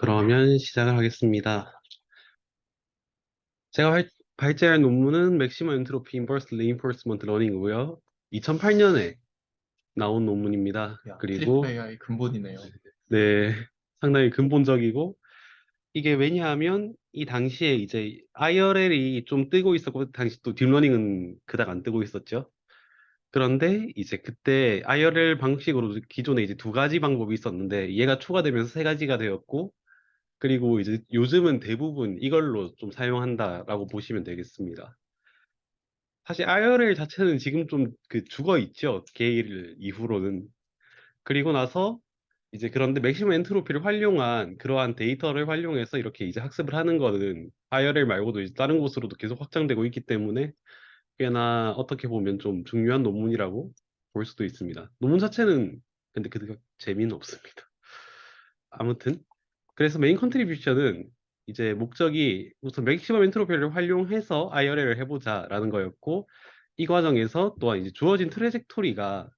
그러면 시작을 하겠습니다. 제가 발, 발제할 논문은 Maximum Entropy Inverse Reinforcement Learning이고요. 2008년에 나온 논문입니다. 야, 그리고 AI 근본이네요. 네, 상당히 근본적이고 이게 왜냐하면 이 당시에 이제 IRL이 좀 뜨고 있었고 당시 또 딥러닝은 그닥 안 뜨고 있었죠. 그런데 이제 그때 IRL 방식으로 기존에 이제 두 가지 방법이 있었는데 얘가 추가되면서 세 가지가 되었고 그리고 이제 요즘은 대부분 이걸로 좀 사용한다라고 보시면 되겠습니다. 사실 IRL 자체는 지금 좀 그 죽어 있죠. 게일 이후로는. 그리고 나서 이제 그런데 맥시멈 엔트로피를 활용한 그러한 데이터를 활용해서 이렇게 이제 학습을 하는 거는 IRL 말고도 이제 다른 곳으로도 계속 확장되고 있기 때문에 꽤나 어떻게 보면 좀 중요한 논문이라고 볼 수도 있습니다. 논문 자체는 근데 그 재미는 없습니다. 아무튼 그래서 메인 컨트리뷰션은 이제 목적이 우선 맥시멈 엔트로피를 활용해서 IRL을 해보자라는 거였고 이 과정에서 또한 이제 주어진 트레젝토리가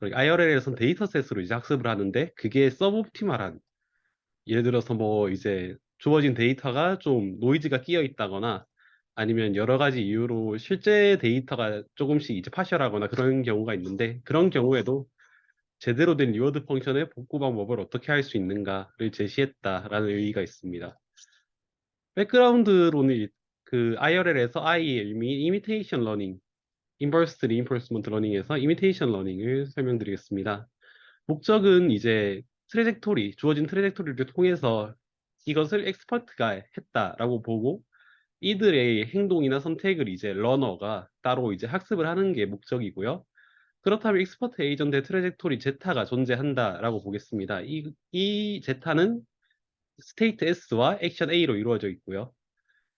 IRL에선 데이터셋으로 이제 학습을 하는데 그게 서브옵티멀한 예를 들어서 뭐 이제 주어진 데이터가 좀 노이즈가 끼어 있다거나 아니면 여러 가지 이유로 실제 데이터가 조금씩 이제 파셜하거나 그런 경우가 있는데 그런 경우에도 제대로 된 리워드 펑션의 복구 방법을 어떻게 할 수 있는가를 제시했다라는 의의가 있습니다. 백그라운드로는 이- 그 IRL에서 I의 의미 이미테이션 러닝, 인버스 리인포스먼트 러닝에서 이미테이션 러닝을 설명드리겠습니다. 목적은 이제 트레젝토리, 주어진 트레젝토리를 통해서 이것을 엑스퍼트가 했다라고 보고 이들의 행동이나 선택을 이제 러너가 따로 이제 학습을 하는 게 목적이고요. 그렇다면 익스퍼트 에이전트의 트레젝토리 제타가 존재한다라고 보겠습니다. 이, 이 제타는 스테이트 S와 액션 A로 이루어져 있고요.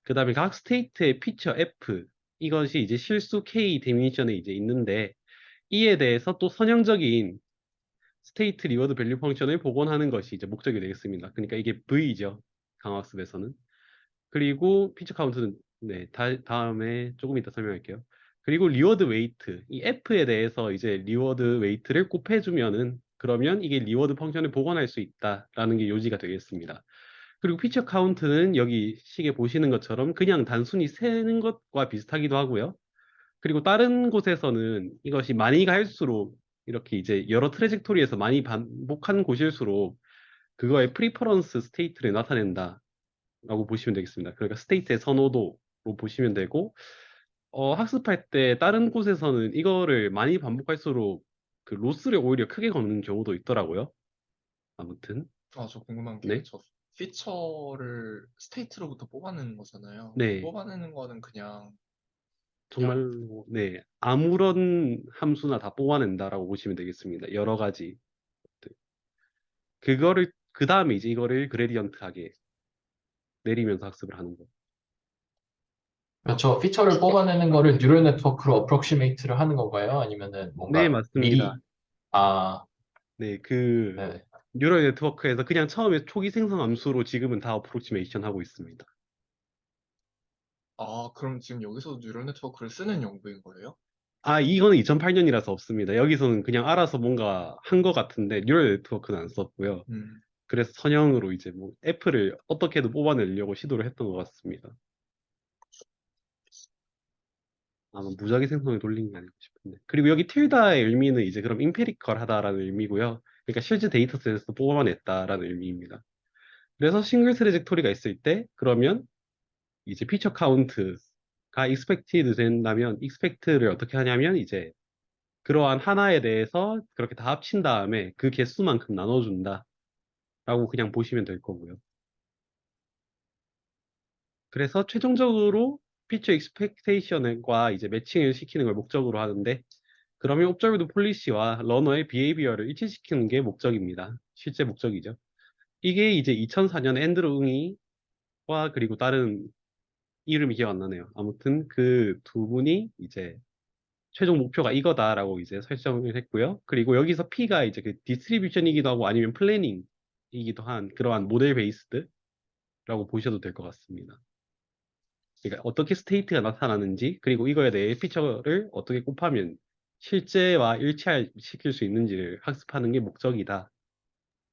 그 다음에 각 스테이트의 피처 F 이것이 이제 실수 K 디미션에 이제 있는데 이에 대해서 또 선형적인 스테이트 리워드 밸류 펑션을 복원하는 것이 이제 목적이 되겠습니다. 그러니까 이게 V죠. 강학습에서는. 그리고 피처 카운트는 네, 다, 다음에 조금 이따 설명할게요. 그리고 리워드 웨이트, 이 F에 대해서 이제 리워드 웨이트를 곱해주면은 그러면 이게 리워드 펑션을 복원할 수 있다라는 게 요지가 되겠습니다. 그리고 피처 카운트는 여기 식에 보시는 것처럼 그냥 단순히 세는 것과 비슷하기도 하고요. 그리고 다른 곳에서는 이것이 많이 갈수록 이렇게 이제 여러 트레젝토리에서 많이 반복한 곳일수록 그거의 프리퍼런스 스테이트를 나타낸다. 라고 보시면 되겠습니다. 그러니까 스테이트의 선호도로 보시면 되고 어, 학습할 때 다른 곳에서는 이거를 많이 반복할수록 그 로스를 오히려 크게 거는 경우도 있더라고요. 아무튼 아, 저 궁금한 게, 네. 저 피처를 스테이트로부터 뽑아내는 거잖아요. 네. 뽑아내는 거는 그냥, 정말로 네 아무런 함수나 다 뽑아낸다라고 보시면 되겠습니다. 여러 가지 것들. 그거를 그 다음에 이제 이거를 그레디언트하게 내리면서 학습을 하는 거. 그렇죠. 피처를 뽑아내는 거를 뉴럴 네트워크로 어프로시메이트를 하는 건가요? 아니면은 뭔가 네, 맞습니다. 미리 아, 네, 그 네. 뉴럴 네트워크에서 그냥 처음에 초기 생성 함수로 지금은 다 어프로치메이션 하고 있습니다. 아, 그럼 지금 여기서 뉴럴 네트워크를 쓰는 연구인 거예요? 아, 이거는 2008년이라서 없습니다. 여기서는 그냥 알아서 뭔가 한 것 같은데 뉴럴 네트워크는 안 썼고요. 음, 그래서 선형으로 이제 뭐 애플을 어떻게든 뽑아내려고 시도를 했던 것 같습니다. 아마 무작위 생성에 돌린 게 아닐까 싶은데. 그리고 여기 틸다의 의미는 이제 그럼 임페리컬하다라는 의미고요. 그러니까 실제 데이터셋에서 뽑아냈다라는 의미입니다. 그래서 싱글 트레젝토리가 있을 때 그러면 이제 피처 카운트가 익스펙티드 된다면 익스펙트를 어떻게 하냐면 이제 그러한 하나에 대해서 그렇게 다 합친 다음에 그 개수만큼 나눠준다 라고 그냥 보시면 될 거고요. 그래서 최종적으로 피처 익스펙테이션과 이제 매칭을 시키는 걸 목적으로 하는데 그러면 옵저브드 폴리시와 러너의 비헤이비어를 일치시키는 게 목적입니다. 실제 목적이죠. 이게 이제 2004년 앤드루 응이와 그리고 다른 이름이 기억 안 나네요. 아무튼 그 두 분이 이제 최종 목표가 이거다라고 이제 설정을 했고요. 그리고 여기서 P가 이제 그 디스트리뷰션이기도 하고 아니면 플래닝이기도 한 그러한 모델 베이스드라고 보셔도 될 것 같습니다. 그러니까 어떻게 스테이트가 나타나는지 그리고 이거에 대해 피처를 어떻게 곱하면 실제와 일치시킬 수 있는지를 학습하는 게 목적이다.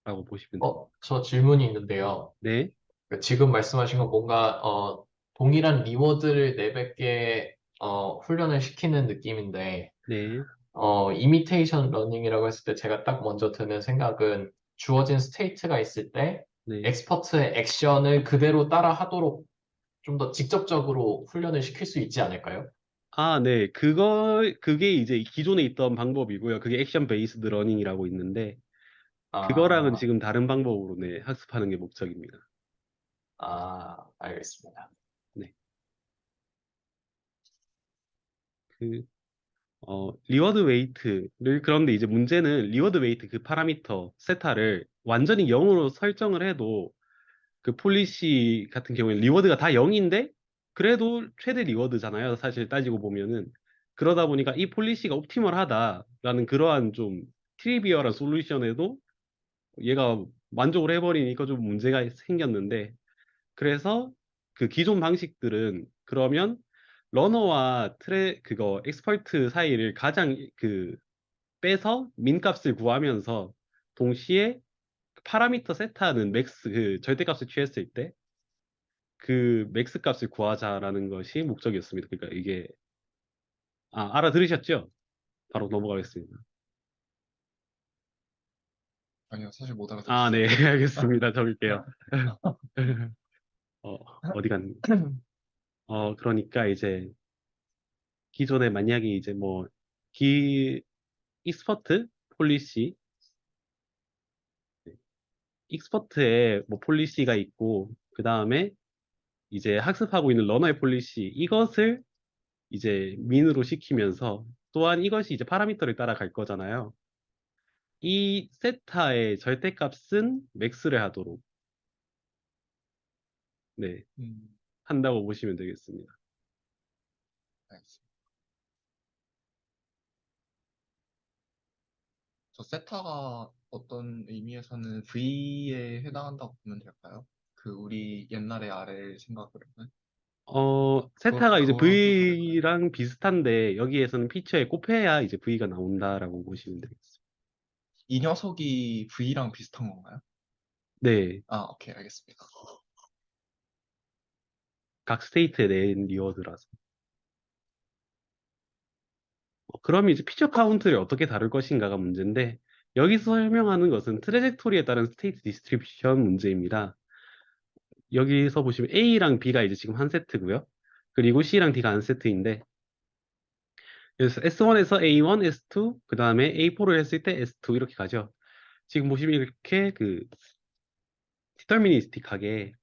보시면 돼요. 어, 저 질문이 있는데요. 네, 그 지금 말씀하신 건 뭔가 어, 동일한 리워드를 내뱉게 어, 훈련을 시키는 느낌인데 네, 어, 이미테이션 러닝이라고 했을 때 제가 딱 먼저 드는 생각은 주어진 스테이트가 있을 때 네. 엑스퍼트의 액션을 그대로 따라 하도록 좀 더 직접적으로 훈련을 시킬 수 있지 않을까요? 아, 네. 그거, 그게 이제 기존에 있던 방법이고요. 그게 액션 베이스드 러닝이라고 있는데, 그거랑은 아, 지금 다른 방법으로 네, 학습하는 게 목적입니다. 아, 알겠습니다. 그, 어, 리워드 웨이트를, 그런데 이제 문제는 리워드 웨이트 그 파라미터, 세타를 완전히 0으로 설정을 해도 그 폴리시 같은 경우에 리워드가 다 0인데, 그래도 최대 리워드잖아요. 사실 따지고 보면은. 그러다 보니까 이 폴리시가 옵티멀하다라는 그러한 좀 트리비얼한 솔루션에도 얘가 만족을 해버리니까 좀 문제가 생겼는데, 그래서 그 기존 방식들은 그러면 러너와 트레 그거 엑스퍼트 사이를 가장 그 빼서 민 값을 구하면서 동시에 파라미터 세타는 맥스 그 절대값을 취했을 때 그 맥스 값을 구하자라는 것이 목적이었습니다. 그러니까 이게 아 알아들으셨죠? 바로 넘어가겠습니다. 아니요, 사실 못 알아들었어요. 아, 네, 알겠습니다. 적을게요. 어, 어디 갔니? 어, 그러니까 이제 기존에 만약에 이제 뭐 기 익스퍼트 폴리시 익스퍼트에 뭐 폴리시가 있고 그 다음에 이제 학습하고 있는 러너의 폴리시 이것을 이제 민으로 시키면서 또한 이것이 이제 파라미터를 따라갈 거잖아요. 이 세타의 절대값은 맥스를 하도록 네 음, 한다고 보시면 되겠습니다. 알겠습니다. 저 세타가 어떤 의미에서는 V에 해당한다고 보면 될까요? 그 우리 옛날의 R을 생각을 하면 어, 세타가 이제 그거랑 V랑 비슷한데 여기에서는 피처에 곱해야 이제 V가 나온다라고 보시면 되겠습니다. 이 녀석이 V랑 비슷한 건가요? 네, 아, 오케이, 알겠습니다. 각 스테이트에 낸 리워드라서. 어, 그럼 이제 피처 카운트를 어떻게 다룰 것인가가 문제인데 여기서 설명하는 것은 트레젝토리에 따른 스테이트 디스트리뷰션 문제입니다. 여기서 보시면 A랑 B가 이제 지금 한 세트고요. 그리고 C랑 D가 한 세트인데 그래서 S1에서 A1, S2, 그 다음에 A4를 했을 때 S2 이렇게 가죠. 지금 보시면 이렇게 그 디터미니스틱하게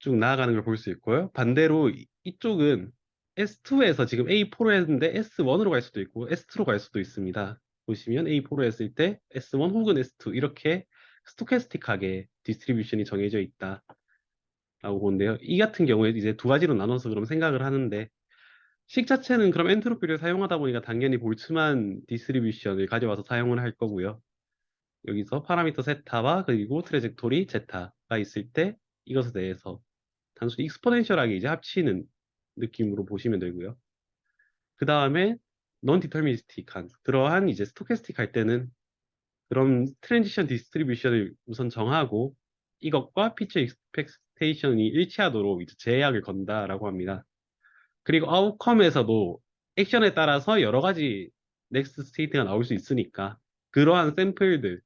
쭉 나아가는 걸 볼 수 있고요. 반대로 이- 이쪽은 S2에서 지금 A4로 했는데 S1으로 갈 수도 있고 S2로 갈 수도 있습니다. 보시면 A4로 했을 때 S1 혹은 S2 이렇게 스토캐스틱하게 디스트리뷰션이 정해져 있다. 라고 보는데요. 이 같은 경우에 이제 두 가지로 나눠서 그럼 생각을 하는데 식 자체는 그럼 엔트로피를 사용하다 보니까 당연히 볼츠만 디스트리뷰션을 가져와서 사용을 할 거고요. 여기서 파라미터 세타와 그리고 트레젝토리 제타가 있을 때 이것에 대해서 단순히 익스포넨셜하게 이제 합치는 느낌으로 보시면 되고요. 그 다음에 non 디터미니스틱한 그러한 이제 스토캐스틱 할 때는 그런 트랜지션 디스트리뷰션을 우선 정하고 이것과 피처 익스펙테이션이 일치하도록 이제 제약을 건다라고 합니다. 그리고 아웃컴에서도 액션에 따라서 여러 가지 넥스트 스테이트가 나올 수 있으니까 그러한 샘플들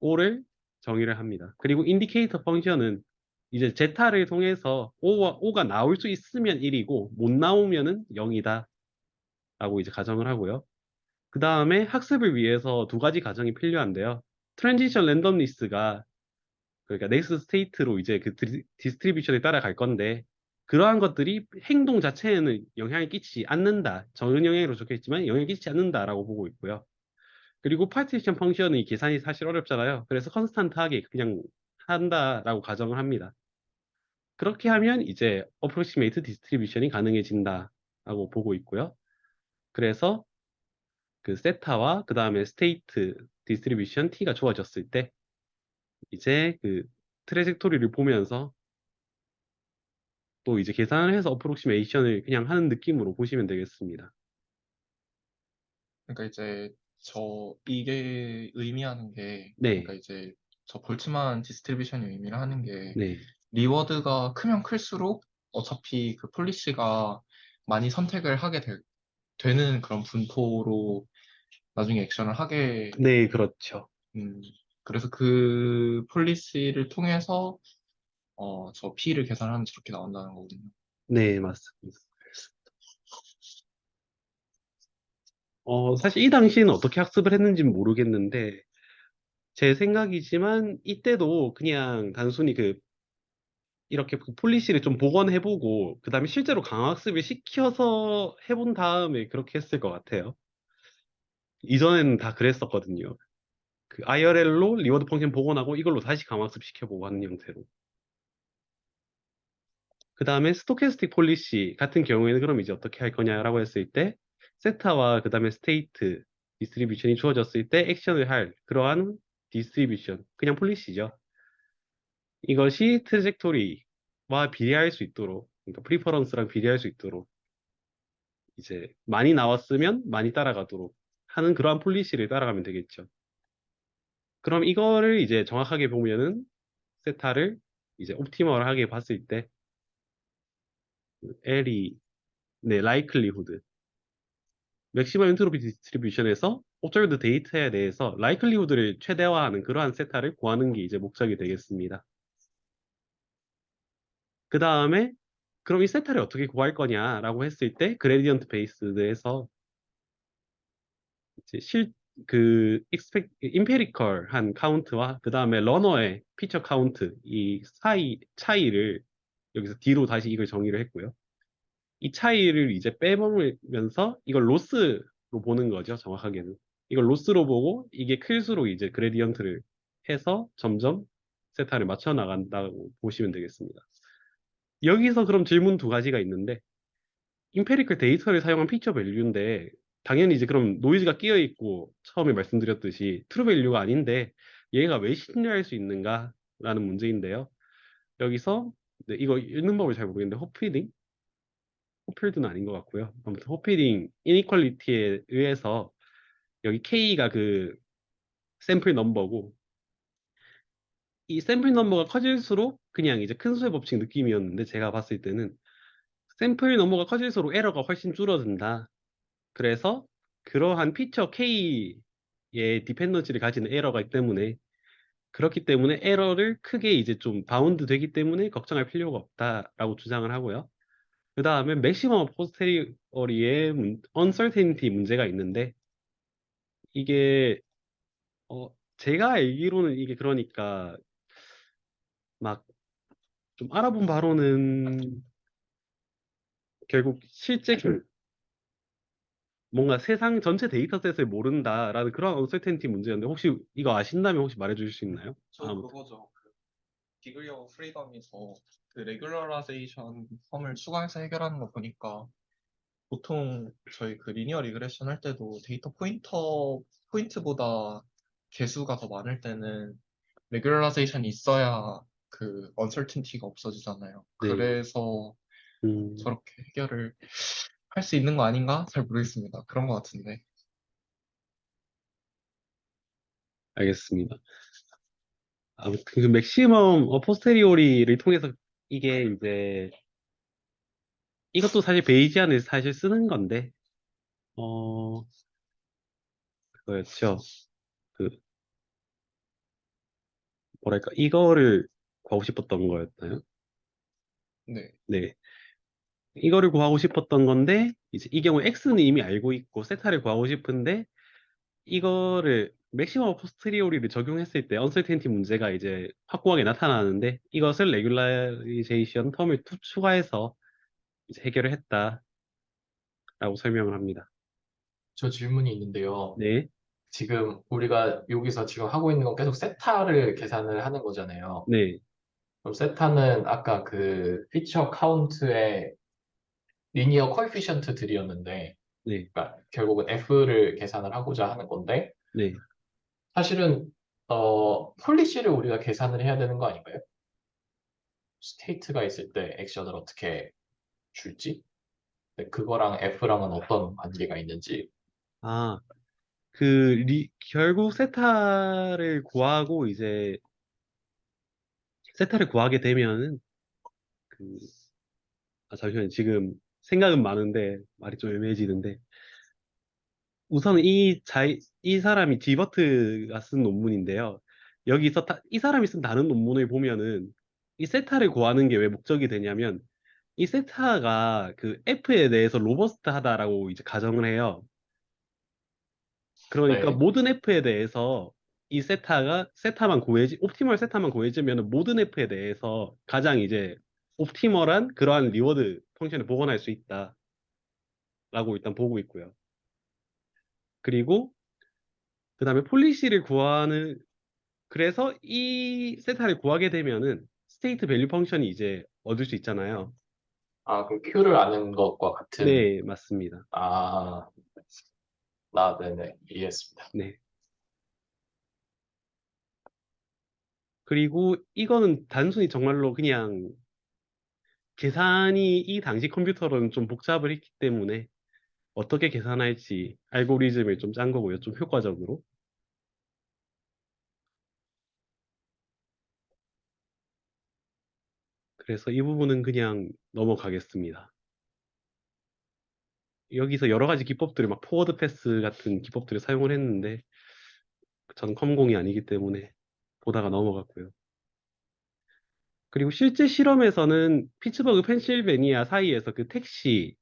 O를 정의를 합니다. 그리고 인디케이터 펑션은 이제 제타를 통해서 O가, O가 나올 수 있으면 1이고 못 나오면은 0이다 라고 이제 가정을 하고요. 그 다음에 학습을 위해서 두 가지 가정이 필요한데요. 트랜지션 랜덤리스가 그러니까 넥스트 스테이트로 이제 그 디- 디스트리뷰션에 따라갈 건데 그러한 것들이 행동 자체에는 영향을 끼치지 않는다. 적은 영향으로 적혀 있지만 영향을 끼치지 않는다라고 보고 있고요. 그리고 파티션 펑션의 계산이 사실 어렵잖아요. 그래서 컨스탄트하게 그냥 한다라고 가정을 합니다. 그렇게 하면 이제 어프로시메이트 디스트리뷰션이 가능해진다라고 보고 있고요. 그래서 그 세타와 그 다음에 스테이트 디스트리뷰션 t가 좋아졌을 때 이제 그 트레젝토리를 보면서 또 이제 계산을 해서 어프로시메이션을 그냥 하는 느낌으로 보시면 되겠습니다. 그러니까 이제 저 이게 의미하는 게 네. 그러니까 이제 저 볼츠만 디스트리뷰션이 의미를 하는 게 네, 리워드가 크면 클수록 어차피 그 폴리시가 많이 선택을 하게 될- 되는 그런 분포로 나중에 액션을 하게 네, 그렇죠. 음, 그래서 그 폴리시를 통해서 어, 저 P를 계산하면 저렇게 나온다는 거거든요. 네, 맞습니다. 어, 사실 이 당시에는 어떻게 학습을 했는지는 모르겠는데, 제 생각이지만, 이때도 그냥 단순히 그, 이렇게 그 폴리시를 좀 복원해보고, 그 다음에 실제로 강학습을 시켜서 해본 다음에 그렇게 했을 것 같아요. 이전에는 다 그랬었거든요. 그 IRL로 리워드 펑션 복원하고 이걸로 다시 강학습 시켜보고 하는 형태로. 그 다음에 스토캐스틱 폴리시 같은 경우에는 그럼 이제 어떻게 할 거냐라고 했을 때 세타와 그 다음에 스테이트 디스트리뷰션이 주어졌을 때 액션을 할 그러한 디스트리뷰션 그냥 폴리시죠. 이것이 트레젝토리와 비례할 수 있도록 그러니까 프리퍼런스랑 비례할 수 있도록 이제 많이 나왔으면 많이 따라가도록 하는 그러한 폴리시를 따라가면 되겠죠. 그럼 이거를 이제 정확하게 보면은 세타를 이제 옵티멀하게 봤을 때 L이 네, likelihood 맥시멈 엔트로피 디스트리뷰션에서 observed 데이터에 대해서 likelihood를 최대화하는 그러한 세타를 구하는 게 이제 목적이 되겠습니다. 그 다음에 그럼 이 세타를 어떻게 구할 거냐라고 했을 때 그레디언트 베이스드에서 실그 expect empirical 한 카운트와 그 다음에 러너의 피처 카운트 이 사이 차이를 여기서 D로 다시 이걸 정의를 했고요. 이 차이를 이제 빼먹으면서 이걸 로스로 보는 거죠, 정확하게는. 이걸 로스로 보고 이게 클수록 이제 그레디언트를 해서 점점 세타를 맞춰 나간다고 보시면 되겠습니다. 여기서 그럼 질문 두 가지가 있는데 임페리컬 데이터를 사용한 피처 밸류인데 당연히 이제 그럼 노이즈가 끼어 있고 처음에 말씀드렸듯이 트루 밸류가 아닌데 얘가 왜 신뢰할 수 있는가라는 문제인데요. 여기서 네, 이거 읽는 법을 잘 모르겠는데 호피딩 호필드는 아닌 것 같고요. 아무튼 호피딩 이니퀄리티에 의해서 여기 K가 그 샘플 넘버고 이 샘플 넘버가 커질수록 그냥 이제 큰 수의 법칙 느낌이었는데 제가 봤을 때는 샘플 넘버가 커질수록 에러가 훨씬 줄어든다. 그래서 그러한 피처 K의 디펜던시를 가지는 에러가 있기 때문에 그렇기 때문에 에러를 크게 이제 좀 바운드 되기 때문에 걱정할 필요가 없다라고 주장을 하고요. 그 다음에 맥시멈 포스테리어리의 uncertainty 문제가 있는데 이게 어 제가 알기로는 이게 그러니까 막 좀 알아본 바로는 결국 실제 그 뭔가 세상 전체 데이터셋을 모른다라는 그런 uncertainty 문제였는데 혹시 이거 아신다면 혹시 말해주실 수 있나요? 저 아무튼. 그거죠. 그 디그리 오브 프리덤에서 그 레귤러라이제이션 텀을 추가해서 해결하는 거 보니까 보통 저희 그 리니어 리그레션 할 때도 데이터 포인터 포인트보다 개수가 더 많을 때는 레귤러라이제이션이 있어야 그 언설틴티가 없어지잖아요. 네. 그래서 음, 저렇게 해결을 할 수 있는 거 아닌가? 잘 모르겠습니다. 그런 거 같은데. 알겠습니다. 아무튼 그 맥시멈 어, 포스테리오리를 통해서 이게 이제 이것도 사실 베이지안을 사실 쓰는 건데 어 그거였죠. 그 뭐랄까 이거를 구하고 싶었던 거였나요? 네. 네. 이거를 구하고 싶었던 건데 이제 이 경우 x는 이미 알고 있고 세타를 구하고 싶은데 이거를 맥시멈 포스테리오리를 적용했을 때 언설텐티 문제가 이제 확고하게 나타나는데 이것을 레귤라이제이션 텀을 투- 추가해서 해결을 했다라고 설명을 합니다. 저 질문이 있는데요. 네, 지금 우리가 여기서 지금 하고 있는 건 계속 세타를 계산을 하는 거잖아요. 네, 그럼 세타는 아까 그 피처 카운트의 리니어 코에피션트들이었는데 네, 그러니까 결국은 F를 계산을 하고자 하는 건데 네. 사실은 어 폴리시를 우리가 계산을 해야 되는 거 아닌가요? 스테이트가 있을 때 액션을 어떻게 줄지? 네, 그거랑 F랑은 어떤 관계가 있는지 아, 그 리, 결국 세타를 구하고 이제 세타를 구하게 되면은 그 아, 잠시만요. 지금 생각은 많은데 말이 좀 애매해지는데 우선 이 자, 이 사람이 디버트가 쓴 논문인데요. 여기서 다- 이 사람이 쓴 다른 논문을 보면은 이 세타를 구하는 게 왜 목적이 되냐면 이 세타가 그 F에 대해서 로버스트하다라고 이제 가정을 해요. 그러니까 네. 모든 F에 대해서 이 세타가 세타만 구해지 옵티멀 세타만 구해지면 모든 F에 대해서 가장 이제 옵티멀한 그러한 리워드 펑션을 복원할 수 있다라고 일단 보고 있고요. 그리고 그 다음에 폴리시를 구하는 그래서 이 세타를 구하게 되면은 스테이트 밸류 펑션이 이제 얻을 수 있잖아요. 아, 그 Q를 아는 것과 같은. 네, 맞습니다. 아, 나, 네네, 이해했습니다. 네. 그리고 이거는 단순히 정말로 그냥 계산이 이 당시 컴퓨터로는 좀 복잡을 했기 때문에 어떻게 계산할지 알고리즘을 좀 짠 거고요. 좀 효과적으로. 그래서 이 부분은 그냥 넘어가겠습니다. 여기서 여러 가지 기법들을 막 포워드 패스 같은 기법들을 사용을 했는데 저는 컴공이 아니기 때문에 보다가 넘어갔고요. 그리고 실제 실험에서는 피츠버그 펜실베니아 사이에서 그 택시의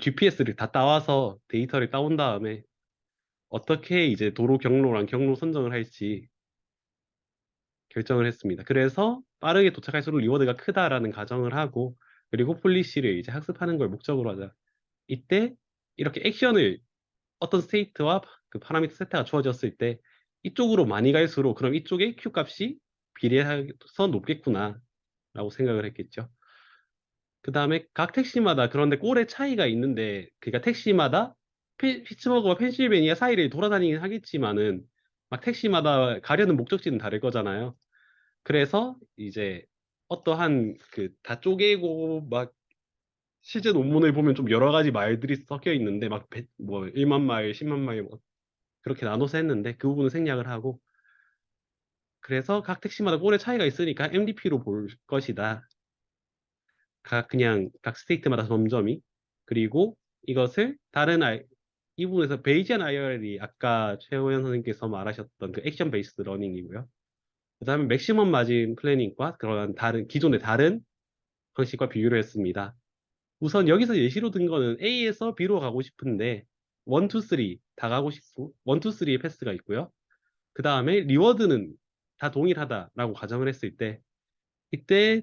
GPS를 다 따와서 데이터를 따온 다음에 어떻게 이제 도로 경로랑 경로 선정을 할지 결정을 했습니다. 그래서 빠르게 도착할수록 리워드가 크다라는 가정을 하고 그리고 폴리시를 이제 학습하는 걸 목적으로 하자. 이때 이렇게 액션을 어떤 스테이트와 그 파라미터 세타가 주어졌을 때 이쪽으로 많이 갈수록 그럼 이쪽의 Q 값이 비례해서 높겠구나 라고 생각을 했겠죠. 그 다음에 각 택시마다 그런데 꼴의 차이가 있는데 그러니까 택시마다 피, 피츠버그와 펜실베니아 사이를 돌아다니긴 하겠지만은 막 택시마다 가려는 목적지는 다를 거잖아요. 그래서 이제 어떠한 그 다 쪼개고 막 실제 논문을 보면 좀 여러 가지 말들이 섞여 있는데 막 뭐 1만 마일, 10만 마일 뭐 그렇게 나눠서 했는데 그 부분은 생략을 하고 그래서 각 택시마다 꼴의 차이가 있으니까 MDP로 볼 것이다. 각 그냥 각 스테이트마다 점점이 그리고 이것을 다른 아이 이 부분에서 베이지안 IR이 아까 최호연 선생님께서 말하셨던 그 액션 베이스드 러닝이고요. 그 다음에 맥시멈 마진 플래닝과 그런 다른 기존의 다른 방식과 비교를 했습니다. 우선 여기서 예시로 든 거는 A에서 B로 가고 싶은데 1, 2, 3다 가고 싶고 1, 2, 3의 패스가 있고요. 그 다음에 리워드는 다 동일하다라고 가정을 했을 때 이때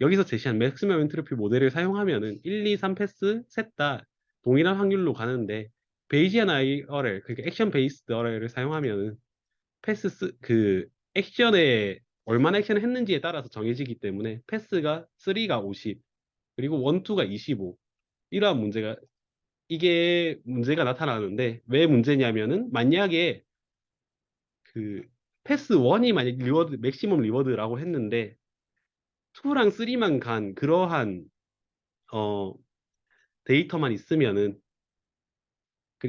여기서 제시한 맥시멈 엔트로피 모델을 사용하면은 1, 2, 3 패스 셋 다 동일한 확률로 가는데 베이지안 IRL 그러니까 액션 베이스드 RL을 사용하면은 패스 쓰- 그 액션에 얼마나 액션을 했는지에 따라서 정해지기 때문에 패스가 3가 50 그리고 1, 2가 25 이러한 문제가 이게 문제가 나타나는데 왜 문제냐면은 만약에 그 패스 1이 만약 리워드 맥시멈 리워드라고 했는데 2랑 3만 간 그러한 어 데이터만 있으면은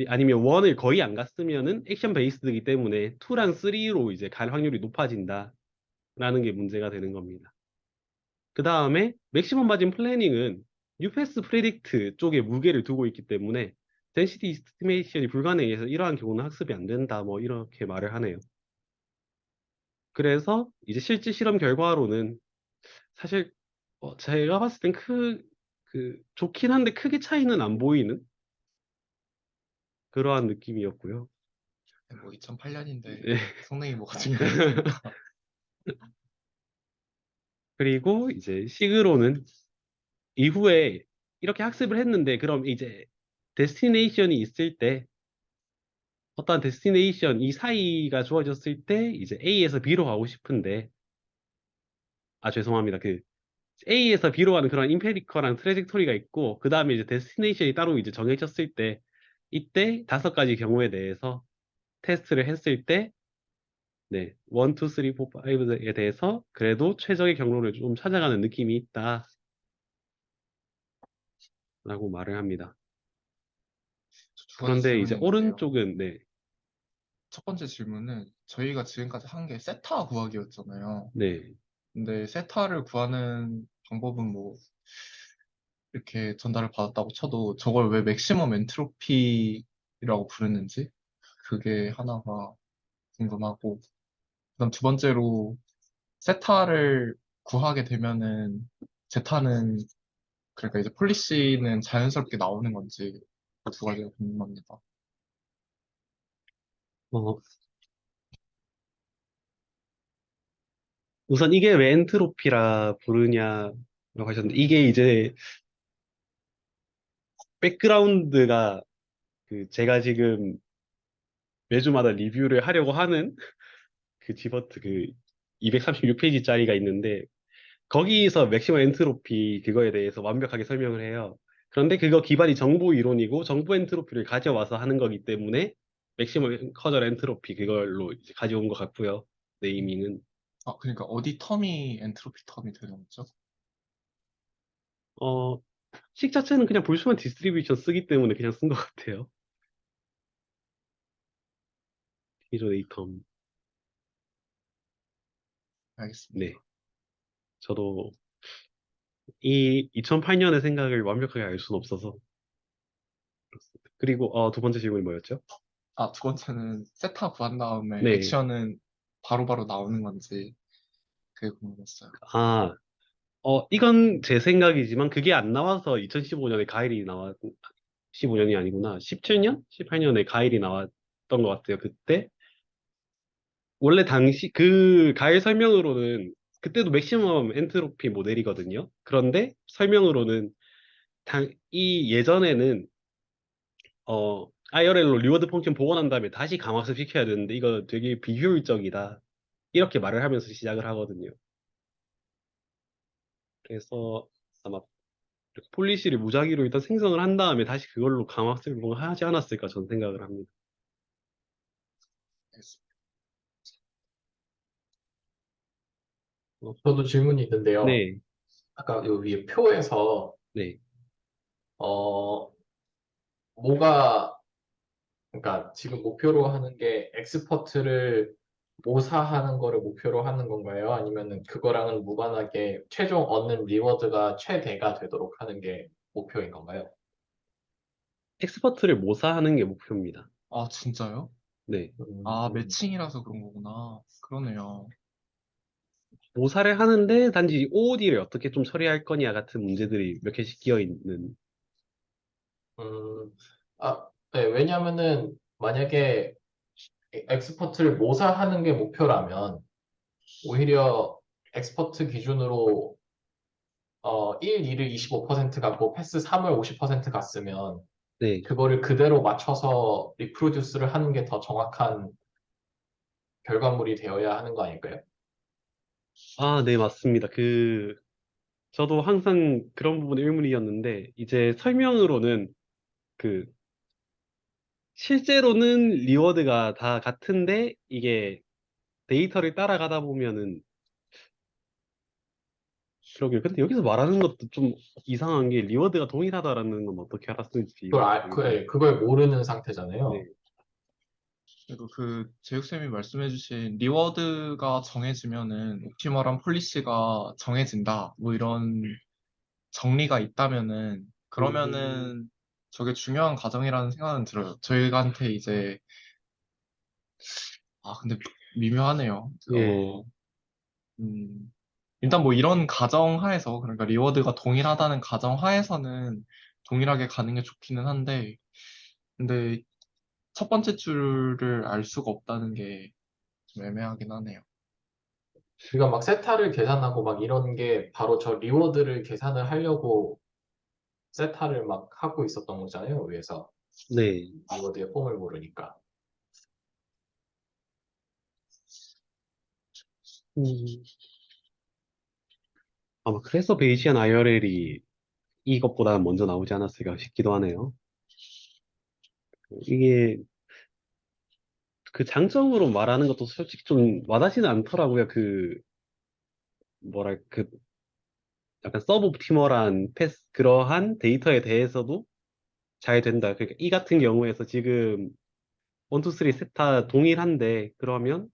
아니면 1을 거의 안 갔으면은 액션 베이스드이기 때문에 2랑 3로 이제 갈 확률이 높아진다 라는 게 문제가 되는 겁니다. 그 다음에 맥시멈 마진 플래닝은 뉴패스 프레딕트 쪽에 무게를 두고 있기 때문에 덴시티 이스티메이션이 불가능해서 이러한 경우는 학습이 안 된다 뭐 이렇게 말을 하네요. 그래서 이제 실제 실험 결과로는 사실 어, 제가 봤을 땐 크, 그 좋긴 한데 크게 차이는 안 보이는 그러한 느낌이었고요. 뭐 2008년인데 네. 성능이 뭐가 중요합니까? 그리고 이제 식으로는 이후에 이렇게 학습을 했는데 그럼 이제 데스티네이션이 있을 때 어떠한 데스티네이션 이 사이가 주어졌을 때 이제 A에서 B로 가고 싶은데 아 죄송합니다 그 A에서 B로 가는 그런 임페리컬한 트레젝토리가 있고 그 다음에 이제 데스티네이션이 따로 이제 정해졌을 때 이때 다섯 가지 경우에 대해서 테스트를 했을 때 네, 1, 2, 3, 4, 5에 대해서 그래도 최적의 경로를 좀 찾아가는 느낌이 있다. 라고 말을 합니다. 그런데 이제. 오른쪽은 네, 첫 번째 질문은 저희가 지금까지 한 게 세타 구하기였잖아요. 네, 근데 세타를 구하는 방법은 뭐 이렇게 전달을 받았다고 쳐도 저걸 왜 맥시멈 엔트로피라고 부르는지 그게 하나가 궁금하고 그다음 두 번째로 세타를 구하게 되면은 제타는 그러니까 이제 폴리시는 자연스럽게 나오는 건지 그두 가지가 궁금합니다. 어, 우선 이게 왜 엔트로피라 부르냐라고 하셨는데, 이게 이제 백그라운드가 그 제가 지금 매주마다 리뷰를 하려고 하는 그 지버트 그 236페이지짜리가 있는데, 거기서 맥시멈 엔트로피 그거에 대해서 완벽하게 설명을 해요. 그런데 그거 기반이 정보 이론이고 정보 엔트로피를 가져와서 하는 거기 때문에 맥시멈 커절 엔트로피 그걸로 이제 가져온 것 같고요. 네이밍은. 아, 그러니까 어디 텀이 엔트로피 텀이 되는 거죠? 어, 식 자체는 그냥 볼수만 디스트리뷰션 쓰기 때문에 그냥 쓴 것 같아요. 디저네이텀. 알겠습니다. 네. 저도 이 2008년의 생각을 완벽하게 알 수는 없어서. 그렇습니다. 그리고 어, 두 번째 질문이 뭐였죠? 아, 두 번째는 세타 구한 다음에 네. 액션은 바로바로 나오는 건지 그게 궁금했어요. 아, 어, 이건 제 생각이지만 그게 안 나와서 2015년에 가일이 나왔, 15년이 아니구나. 17년? 18년에 가일이 나왔던 것 같아요. 그때. 원래 당시, 그 가일 설명으로는 그때도 맥시멈 엔트로피 모델이거든요. 그런데 설명으로는 당, 이 예전에는 어, IRL로 리워드 펑션 복원한 다음에 다시 강화습 시켜야 되는데 이거 되게 비효율적이다. 이렇게 말을 하면서 시작을 하거든요. 그래서 아마 폴리시를 무작위로 일단 생성을 한 다음에 다시 그걸로 강화습을 하지 않았을까 저는 생각을 합니다. 알겠습니다. 저도 질문이 있는데요. 네, 아까 요 위에 표에서 네. 어 뭐가 그러니까 지금 목표로 하는 게 엑스퍼트를 모사하는 거를 목표로 하는 건가요? 아니면은 그거랑은 무관하게 최종 얻는 리워드가 최대가 되도록 하는 게 목표인 건가요? 엑스퍼트를 모사하는 게 목표입니다. 아, 진짜요? 네. 아, 음, 매칭이라서 그런 거구나. 그러네요. 모사를 하는데 단지 OOD를 어떻게 좀 처리할 거냐 같은 문제들이 몇 개씩 끼어 있는. 음, 아, 네, 왜냐면은 만약에 엑스퍼트를 모사하는 게 목표라면 오히려 엑스퍼트 기준으로 어, 1, 2를 25% 갖고 패스 3을 50% 갔으면 네. 그거를 그대로 맞춰서 리프로듀스를 하는 게 더 정확한 결과물이 되어야 하는 거 아닐까요? 아, 네, 맞습니다. 그, 저도 항상 그런 부분이 의문이었는데, 이제 설명으로는 그, 실제로는 리워드가 다 같은데, 이게 데이터를 따라가다 보면은, 그러게요. 근데 여기서 말하는 것도 좀 이상한 게, 리워드가 동일하다라는 건 어떻게 알았을지. 그걸 알, 그, 예, 그걸 모르는 상태잖아요. 네. 그리고 그 제육쌤이 말씀해주신 리워드가 정해지면은 옵티멀한 폴리시가 정해진다. 뭐 이런 정리가 있다면은 그러면은 저게 중요한 과정이라는 생각은 들어요. 저희한테 이제 아 근데 미묘하네요. 예. 어, 음, 일단 뭐 이런 가정 하에서 그러니까 리워드가 동일하다는 가정 하에서는 동일하게 가는 게 좋기는 한데 근데 첫 번째 줄을 알 수가 없다는 게 좀 애매하긴 하네요. 그러니까 막 세타를 계산하고 막 이런 게 바로 저 리워드를 계산을 하려고 세타를 막 하고 있었던 거잖아요, 위에서. 네. 리워드의 폼을 모르니까. 음. 아마 그래서 베이지안 IRL이 이것보다 먼저 나오지 않았을까 싶기도 하네요. 이게 그 장점으로 말하는 것도 솔직히 좀 와닿지는 않더라고요. 그 뭐랄 그 약간 서브옵티멀한 패스 그러한 데이터에 대해서도 잘 된다. 그러니까 이 같은 경우에서 지금 1, 2, 3 세타 동일한데 그러면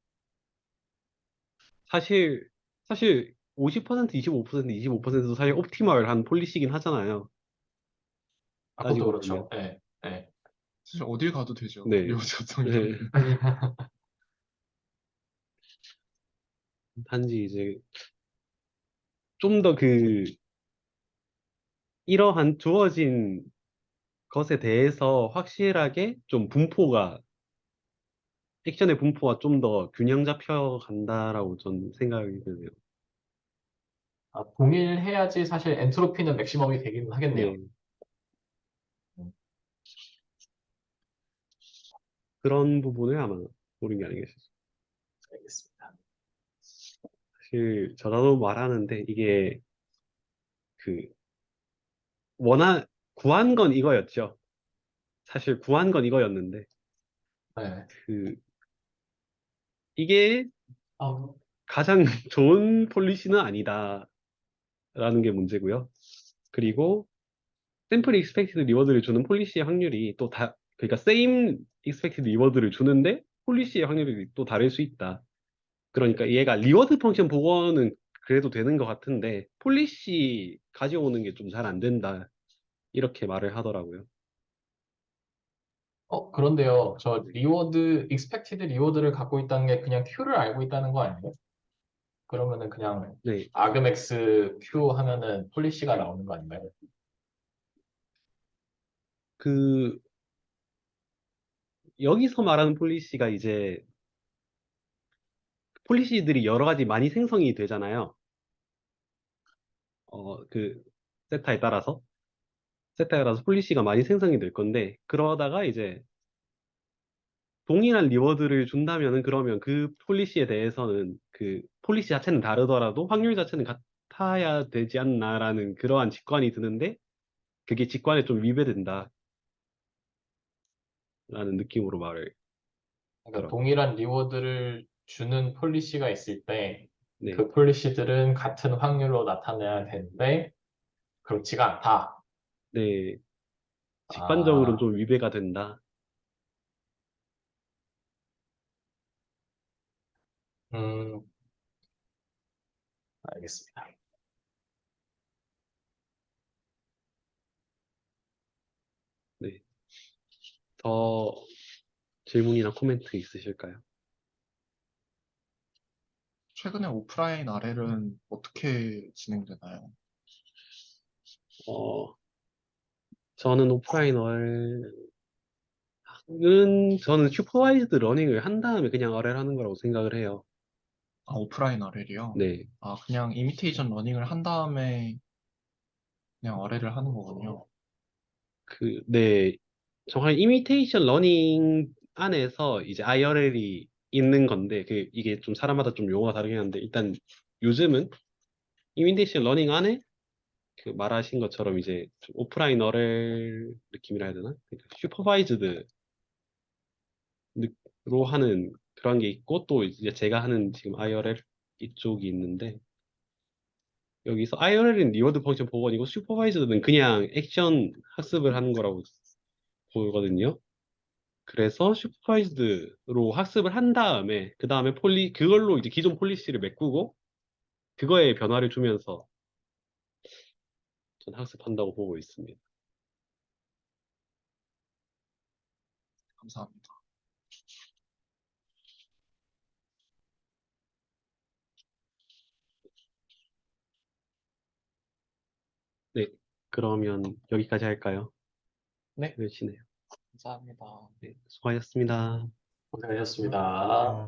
사실 사실 50%, 25%, 25%도 사실 옵티멀한 폴리시긴 하잖아요. 아, 그것도 그렇죠. 네, 네. 사실 어딜 가도 되죠. 네. 접속이 네. 단지 이제 좀 더 그 이러한 주어진 것에 대해서 확실하게 좀 분포가 액션의 분포가 좀 더 균형 잡혀 간다라고 전 생각이 드네요. 아, 동일해야지 사실 엔트로피는 맥시멈이 되기는 하겠네요. 네. 그런 부분을 아마 노린 게 아니겠어요. 알겠습니다. 사실 저도 말하는데 이게 그 원한 구한 건 이거였죠. 사실 구한 건 이거였는데 네. 그 이게 아, 가장 좋은 폴리시는 아니다라는 게 문제고요. 그리고 샘플 익스펙티드 리워드를 주는 폴리시의 확률이 또 다 그러니까 expected 리워드를 주는데 폴리시의 확률이 또 다를 수 있다. 그러니까 얘가 리워드 펑션 복원은 그래도 되는 것 같은데 폴리시 가져오는 게 좀 잘 안 된다. 이렇게 말을 하더라고요. 어, 그런데요. 저 리워드, 익스펙티드 리워드를 갖고 있다는 게 그냥 Q를 알고 있다는 거 아니에요? 그러면은 그냥 네, 아그맥스 Q 하면은 폴리시가 나오는 거 아닌가요? 그 여기서 말하는 폴리시가 이제 폴리시들이 여러 가지 많이 생성이 되잖아요. 어, 그 세타에 따라서 세타에 따라서 폴리시가 많이 생성이 될 건데 그러다가 이제 동일한 리워드를 준다면은 그러면 그 폴리시에 대해서는 그 폴리시 자체는 다르더라도 확률 자체는 같아야 되지 않나라는 그러한 직관이 드는데 그게 직관에 좀 위배된다. 라는 느낌으로 말을 그러니까. 동일한 리워드를 주는 폴리시가 있을 때 네. 그 폴리시들은 같은 확률로 나타내야 되는데 그렇지가 않다. 네. 직관적으로는 아. 좀 위배가 된다. 음, 알겠습니다. 더 질문이나 코멘트 있으실까요? 최근에 오프라인 RL은 어떻게 진행되나요? 어, 저는 오프라이너를 은 저는 슈퍼바이즈드 러닝을 한 다음에 그냥 RL 하는 거라고 생각을 해요. 아, 오프라인 RL이요? 네. 아, 그냥 이미테이션 러닝을 한 다음에 그냥 RL을 하는 거군요. 그, 네. 정말 이미테이션 러닝 안에서 이제 IRL이 있는 건데, 그, 이게 좀 사람마다 좀 용어가 다르긴 한데, 일단 요즘은 이미테이션 러닝 안에 그 말하신 것처럼 이제 좀 오프라인 RL 느낌이라 해야 되나? 그러니까 슈퍼바이즈드 로 하는 그런 게 있고, 또 이제 제가 하는 지금 IRL 이쪽이 있는데, 여기서 IRL은 리워드 펑션 복원이고 슈퍼바이저드는 그냥 액션 학습을 하는 거라고 보거든요. 그래서 슈퍼바이즈드로 학습을 한 다음에 그 다음에 폴리 그걸로 이제 기존 폴리시를 메꾸고 그거에 변화를 주면서 전 학습한다고 보고 있습니다. 감사합니다. 네, 그러면 여기까지 할까요? 네. 열시네요. 감사합니다. 네, 수고하셨습니다. 고생하셨습니다. 아.